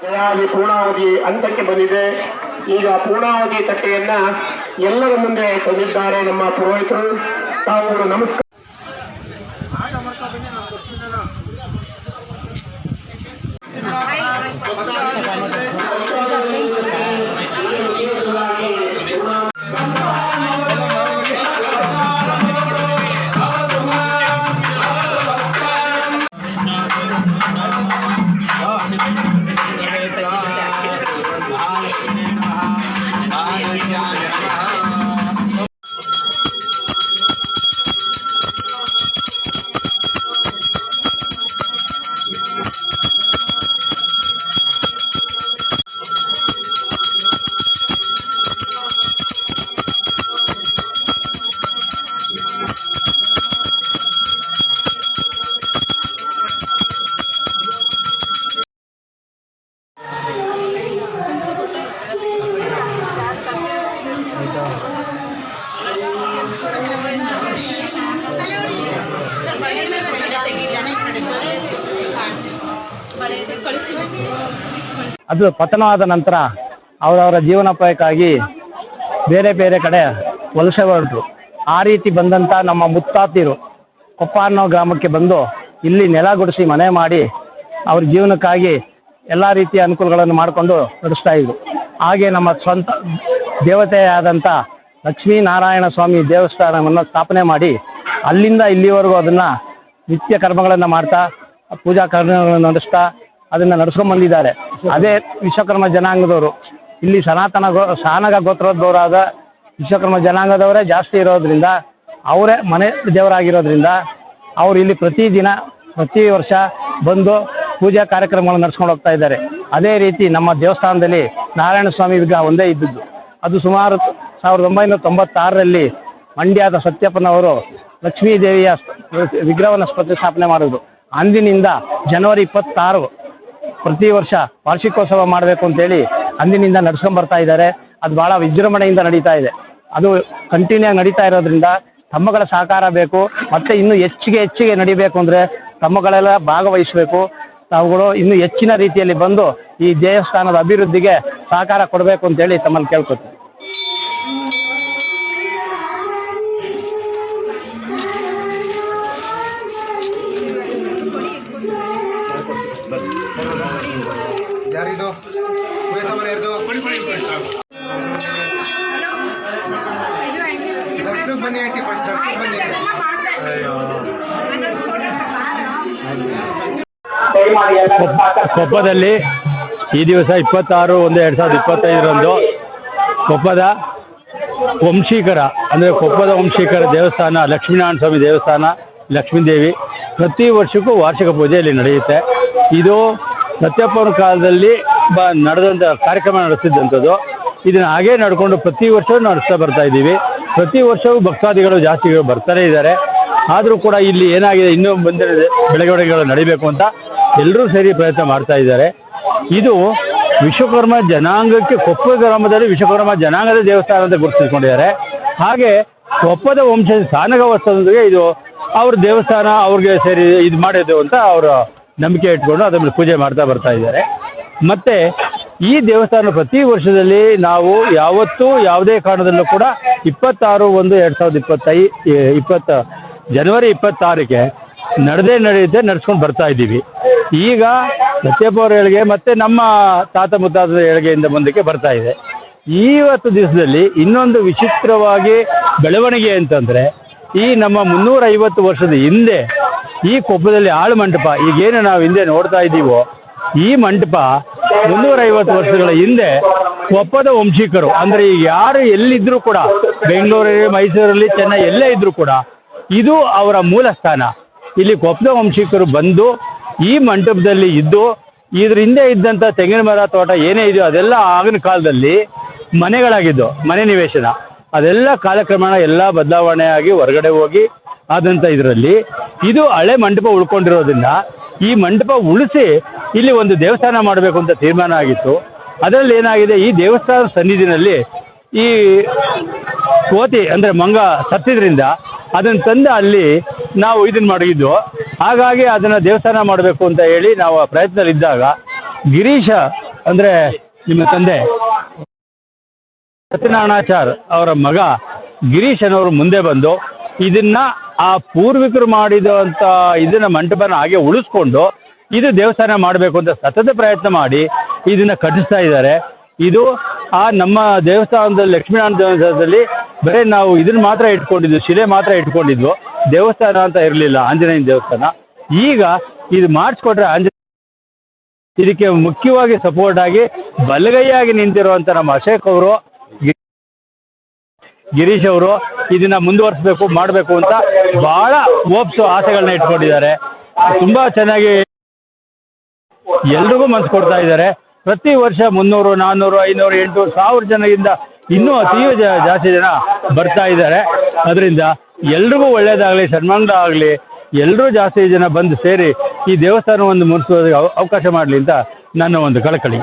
ಜಯಾದಿ ಪೂರ್ಣಾವಧಿ ಹಂತಕ್ಕೆ ಬಂದಿದೆ ಈಗ ಪೂರ್ಣಾವಧಿ ತಟ್ಟೆಯನ್ನ ಎಲ್ಲರ ಮುಂದೆ ತಂದಿದ್ದಾರೆ ನಮ್ಮ ಪುರೋಹಿತರು ತಾವು ನಮಸ್ಕಾರ ಅದು ಪತನವಾದ ನಂತರ ಅವರವರ ಜೀವನೋಪಾಯಕ್ಕಾಗಿ ಬೇರೆ ಬೇರೆ ಕಡೆ ವಲಸೆ ಹೊರಟರು ಆ ರೀತಿ ಬಂದಂತ ನಮ್ಮ ಮುತ್ತಾತಿರು ಕೊಪ್ಪ ಅನ್ನೋ ಗ್ರಾಮಕ್ಕೆ ಬಂದು ಇಲ್ಲಿ ನೆಲ ಗುಡಿಸಿ ಮನೆ ಮಾಡಿ ಅವ್ರ ಜೀವನಕ್ಕಾಗಿ ಎಲ್ಲ ರೀತಿಯ ಅನುಕೂಲಗಳನ್ನು ಮಾಡಿಕೊಂಡು ನಡೆಸ್ತಾ ಇದ್ರು. ಹಾಗೆ ನಮ್ಮ ಸ್ವಂತ ದೇವತೆಯಾದಂಥ ಲಕ್ಷ್ಮೀನಾರಾಯಣ ಸ್ವಾಮಿ ದೇವಸ್ಥಾನವನ್ನು ಸ್ಥಾಪನೆ ಮಾಡಿ ಅಲ್ಲಿಂದ ಇಲ್ಲಿವರೆಗೂ ಅದನ್ನು ನಿತ್ಯ ಕರ್ಮಗಳನ್ನು ಮಾಡ್ತಾ, ಪೂಜಾ ಕರ್ಮಗಳನ್ನು ನಡೆಸ್ತಾ ಅದನ್ನು ನಡ್ಸ್ಕೊಂಡ್ ಬಂದಿದ್ದಾರೆ. ಅದೇ ವಿಶ್ವಕರ್ಮ ಜನಾಂಗದವರು. ಇಲ್ಲಿ ಸನಾತನ ಗೋ, ಸಾನಗ ಗೋತ್ರದವರಾದ ವಿಶ್ವಕರ್ಮ ಜನಾಂಗದವರೇ ಜಾಸ್ತಿ ಇರೋದ್ರಿಂದ, ಅವರೇ ಮನೆ ದೇವರಾಗಿರೋದ್ರಿಂದ ಅವರು ಇಲ್ಲಿ ಪ್ರತಿದಿನ, ಪ್ರತಿ ವರ್ಷ ಬಂದು ಪೂಜಾ ಕಾರ್ಯಕ್ರಮಗಳನ್ನು ನಡ್ಸ್ಕೊಂಡು ಹೋಗ್ತಾ ಇದ್ದಾರೆ. ಅದೇ ರೀತಿ ನಮ್ಮ ದೇವಸ್ಥಾನದಲ್ಲಿ ನಾರಾಯಣ ಸ್ವಾಮಿ ವಿಗ್ರಹ ಒಂದೇ ಇದ್ದದ್ದು. ಅದು ಸುಮಾರು ಸಾವಿರದ ಒಂಬೈನೂರ ತೊಂಬತ್ತಾರರಲ್ಲಿ ಮಂಡ್ಯದ ಸತ್ಯಪ್ಪನವರು ಲಕ್ಷ್ಮೀ ದೇವಿಯ ವಿಗ್ರಹವನ್ನು ಪ್ರತಿಷ್ಠಾಪನೆ ಮಾಡಿದ್ರು. ಅಂದಿನಿಂದ ಜನವರಿ ಇಪ್ಪತ್ತಾರು ಪ್ರತಿ ವರ್ಷ ವಾರ್ಷಿಕೋತ್ಸವ ಮಾಡಬೇಕು ಅಂತೇಳಿ ಅಂದಿನಿಂದ ನಡ್ಸ್ಕೊಂಬರ್ತಾ ಇದ್ದಾರೆ. ಅದು ಭಾಳ ವಿಜೃಂಭಣೆಯಿಂದ ನಡೀತಾ ಇದೆ. ಅದು ಕಂಟಿನ್ಯೂ ಆಗಿ ನಡೀತಾ ಇರೋದ್ರಿಂದ ತಮ್ಮಗಳ ಸಹಕಾರ ಬೇಕು, ಮತ್ತು ಇನ್ನೂ ಹೆಚ್ಚಿಗೆ ಹೆಚ್ಚಿಗೆ ನಡಿಬೇಕು ಅಂದರೆ ತಮ್ಮಗಳೆಲ್ಲ ಭಾಗವಹಿಸಬೇಕು. ತಾವುಗಳು ಇನ್ನೂ ಹೆಚ್ಚಿನ ರೀತಿಯಲ್ಲಿ ಬಂದು ಈ ದೇವಸ್ಥಾನದ ಅಭಿವೃದ್ಧಿಗೆ ಸಹಕಾರ ಕೊಡಬೇಕು ಅಂತೇಳಿ ತಮ್ಮಲ್ಲಿ ಕೇಳ್ಕೊತೀನಿ. ಬನ್ನಿ ಆಂಟಿ ಫಸ್ಟ್ ದರ್ಶನ ಬನ್ನಿ ಕೊಪ್ಪದಲ್ಲಿ ಈ ದಿವಸ ಇಪ್ಪತ್ತಾರು ಒಂದು ಎರಡು ಸಾವಿರದ ಇಪ್ಪತ್ತೈದರಂದು ಕೊಪ್ಪದ ವಂಶೀಕರ ಅಂದರೆ ಕೊಪ್ಪದ ವಂಶೀಕರ ದೇವಸ್ಥಾನ ಲಕ್ಷ್ಮೀನಾರಾಯಣ ಸ್ವಾಮಿ ದೇವಸ್ಥಾನ ಲಕ್ಷ್ಮೀದೇವಿ ಪ್ರತಿ ವರ್ಷಕ್ಕೂ ವಾರ್ಷಿಕ ಪೂಜೆ ಇಲ್ಲಿ ನಡೆಯುತ್ತೆ. ಇದು ಸತ್ಯಪ್ಪನ ಕಾಲದಲ್ಲಿ ಬ ನಡೆದಂಥ ಕಾರ್ಯಕ್ರಮ ನಡೆಸಿದ್ದಂಥದ್ದು. ಇದನ್ನು ಹಾಗೇ ನಡ್ಕೊಂಡು ಪ್ರತಿ ವರ್ಷವೂ ನಡೆಸ್ತಾ ಬರ್ತಾ ಇದ್ದೀವಿ. ಪ್ರತಿ ವರ್ಷವೂ ಭಕ್ತಾದಿಗಳು ಜಾಸ್ತಿ ಬರ್ತಾನೆ ಇದ್ದಾರೆ. ಆದರೂ ಕೂಡ ಇಲ್ಲಿ ಏನಾಗಿದೆ, ಇನ್ನೂ ಬಂದಿರೋ ಬೆಳವಣಿಗೆಗಳು ನಡಿಬೇಕು ಅಂತ ಎಲ್ಲರೂ ಸೇರಿ ಪ್ರಯತ್ನ ಮಾಡ್ತಾ ಇದ್ದಾರೆ. ಇದು ವಿಶ್ವಕರ್ಮ ಜನಾಂಗಕ್ಕೆ ಕೊಪ್ಪ ಗ್ರಾಮದಲ್ಲಿ ವಿಶ್ವಕರ್ಮ ಜನಾಂಗದ ದೇವಸ್ಥಾನ ಅಂತ ಗುರುತಿಸ್ಕೊಂಡಿದ್ದಾರೆ. ಹಾಗೆ ಕೊಪ್ಪದ ವಂಶ ಸಾನಗ ವಸ್ತುವಿಗೆ ಇದು ಅವ್ರ ದೇವಸ್ಥಾನ ಅವ್ರಿಗೆ ಸೇರಿ ಇದು ಮಾಡಿದ್ದು ಅಂತ ಅವರ ನಂಬಿಕೆ ಇಟ್ಕೊಂಡು ಮೇಲೆ ಪೂಜೆ ಮಾಡ್ತಾ ಬರ್ತಾ ಇದ್ದಾರೆ. ಮತ್ತು ಈ ದೇವಸ್ಥಾನ ಪ್ರತಿ ವರ್ಷದಲ್ಲಿ ನಾವು ಯಾವತ್ತೂ ಯಾವುದೇ ಕಾರಣದಲ್ಲೂ ಕೂಡ ಇಪ್ಪತ್ತಾರು ಒಂದು ಎರಡು ಸಾವಿರದ ಇಪ್ಪತ್ತೈ ಇಪ್ಪತ್ತ, ಜನವರಿ ಇಪ್ಪತ್ತಾರಕ್ಕೆ ನಡೆದೇ ನಡೆಯುತ್ತೆ, ನಡೆಸ್ಕೊಂಡು ಬರ್ತಾ ಇದ್ದೀವಿ. ಈಗ ಸತ್ಯಪ್ಪ ಏಳಿಗೆ ಮತ್ತು ನಮ್ಮ ತಾತ ಮುತ್ತಾತದ ಏಳಿಗೆಯಿಂದ ಮುಂದಕ್ಕೆ ಬರ್ತಾ ಇದೆ. ಇವತ್ತು ದಿವಸದಲ್ಲಿ ಇನ್ನೊಂದು ವಿಚಿತ್ರವಾಗಿ ಬೆಳವಣಿಗೆ ಅಂತಂದರೆ, ಈ ನಮ್ಮ ಮುನ್ನೂರ ಐವತ್ತು ವರ್ಷದ ಹಿಂದೆ ಈ ಕೊಪ್ಪದಲ್ಲಿ ಆಳು ಮಂಟಪ, ಈಗೇನು ನಾವು ಹಿಂದೆ ನೋಡ್ತಾ ಇದ್ದೀವೋ, ಈ ಮಂಟಪ ಮುನ್ನೂರೈವತ್ತು ವರ್ಷಗಳ ಹಿಂದೆ ಕೊಪ್ಪದ ವಂಶಿಕರು. ಅಂದರೆ ಈಗ ಯಾರು ಎಲ್ಲಿದ್ರು ಕೂಡ, ಬೆಂಗಳೂರಲ್ಲಿ, ಮೈಸೂರಲ್ಲಿ, ಚೆನ್ನೈ ಎಲ್ಲೇ ಇದ್ದರೂ ಕೂಡ ಇದು ಅವರ ಮೂಲ ಸ್ಥಾನ. ಇಲ್ಲಿ ಕೊಪ್ಪದ ವಂಶಿಕರು ಬಂದು ಈ ಮಂಟಪದಲ್ಲಿ ಇದ್ದು, ಇದ್ರ ಹಿಂದೆ ಇದ್ದಂಥ ತೆಂಗಿನ ಮರ, ತೋಟ ಏನೇ ಇದೆಯೋ ಅದೆಲ್ಲ ಆಗಿನ ಕಾಲದಲ್ಲಿ ಮನೆಗಳಾಗಿದ್ದು, ಮನೆ ನಿವೇಶನ. ಅದೆಲ್ಲ ಕಾಲಕ್ರಮೇಣ ಎಲ್ಲ ಬದಲಾವಣೆ ಆಗಿ ಹೊರಗಡೆ ಹೋಗಿ ಆದಂಥ ಇದರಲ್ಲಿ ಇದು ಹಳೆ ಮಂಟಪ ಉಳ್ಕೊಂಡಿರೋದ್ರಿಂದ ಈ ಮಂಟಪ ಉಳಿಸಿ ಇಲ್ಲಿ ಒಂದು ದೇವಸ್ಥಾನ ಮಾಡಬೇಕು ಅಂತ ತೀರ್ಮಾನ ಆಗಿತ್ತು. ಅದರಲ್ಲಿ ಏನಾಗಿದೆ, ಈ ದೇವಸ್ಥಾನ ಸನ್ನಿಧಿನಲ್ಲಿ ಈ ಕೋತಿ ಅಂದರೆ ಮಂಗ ಸತ್ತಿದ್ರಿಂದ ಅದನ್ನು ತಂದು ಅಲ್ಲಿ ನಾವು ಇದನ್ನು ಮಾಡಿದ್ದು. ಹಾಗಾಗಿ ಅದನ್ನು ದೇವಸ್ಥಾನ ಮಾಡಬೇಕು ಅಂತ ಹೇಳಿ ನಾವು ಆ ಪ್ರಯತ್ನದಲ್ಲಿದ್ದಾಗ ಗಿರೀಶ ಅಂದರೆ ನಿಮ್ಮ ತಂದೆ ಸತ್ಯನಾರಾಯಣಾಚಾರ್ ಅವರ ಮಗ ಗಿರೀಶನವರು ಮುಂದೆ ಬಂದು ಇದನ್ನ ಆ ಪೂರ್ವಿಕರು ಮಾಡಿದಂಥ ಇದನ್ನ ಮಂಟಪನ ಹಾಗೆ ಉಳಿಸ್ಕೊಂಡು ಇದು ದೇವಸ್ಥಾನ ಮಾಡಬೇಕು ಅಂತ ಸತತ ಪ್ರಯತ್ನ ಮಾಡಿ ಇದನ್ನ ಕಟ್ಟಿಸ್ತಾ ಇದ್ದಾರೆ. ಇದು ಆ ನಮ್ಮ ದೇವಸ್ಥಾನದಲ್ಲಿ ಲಕ್ಷ್ಮೀನಾರಾಯಣ ದೇವಸ್ಥಾನದಲ್ಲಿ ಬರೀ ನಾವು ಇದನ್ನ ಮಾತ್ರ ಇಟ್ಕೊಂಡಿದ್ವು, ಶಿಲೆ ಮಾತ್ರ ಇಟ್ಕೊಂಡಿದ್ವು. ದೇವಸ್ಥಾನ ಅಂತ ಇರಲಿಲ್ಲ, ಆಂಜನೇಯನ ದೇವಸ್ಥಾನ. ಈಗ ಇದು ಮಾಡಿಸ್ಕೊಟ್ರೆ ಆಂಜನೇಯ ಇದಕ್ಕೆ ಮುಖ್ಯವಾಗಿ ಸಪೋರ್ಟ್ ಆಗಿ ಬಲಗೈಯಾಗಿ ನಿಂತಿರುವಂಥ ನಮ್ಮ ಅಶೋಕ್ ಅವರು ಗಿರೀಶ್ ಅವರು ಇದನ್ನ ಮುಂದುವರಿಸಬೇಕು, ಮಾಡಬೇಕು ಅಂತ ಬಹಳ ಹೋಪ್ಸು ಆಸೆಗಳನ್ನ ಇಟ್ಕೊಂಡಿದ್ದಾರೆ. ತುಂಬಾ ಚೆನ್ನಾಗಿ ಎಲ್ರಿಗೂ ಮನಸ್ಸು ಕೊಡ್ತಾ ಇದ್ದಾರೆ. ಪ್ರತಿ ವರ್ಷ ಮುನ್ನೂರು ನಾನ್ನೂರು ಐನೂರು, ಎಂಟು ಸಾವಿರ ಜನರಿಂದ ಇನ್ನೂ ಅತೀವ ಜಾಸ್ತಿ ಜನ ಬರ್ತಾ ಇದ್ದಾರೆ. ಅದರಿಂದ ಎಲ್ರಿಗೂ ಒಳ್ಳೇದಾಗಲಿ ಸನ್ಮಾನ ಆಗಲಿ ಎಲ್ಲರೂ ಜಾಸ್ತಿ ಜನ ಬಂದು ಸೇರಿ ಈ ದೇವಸ್ಥಾನವನ್ನು ಮುರಿಸೋದಕ್ಕೆ ಅವ- ಅವಕಾಶ ಮಾಡಲಿ ಅಂತ ನನ್ನ ಒಂದು ಕಳಕಳಿ.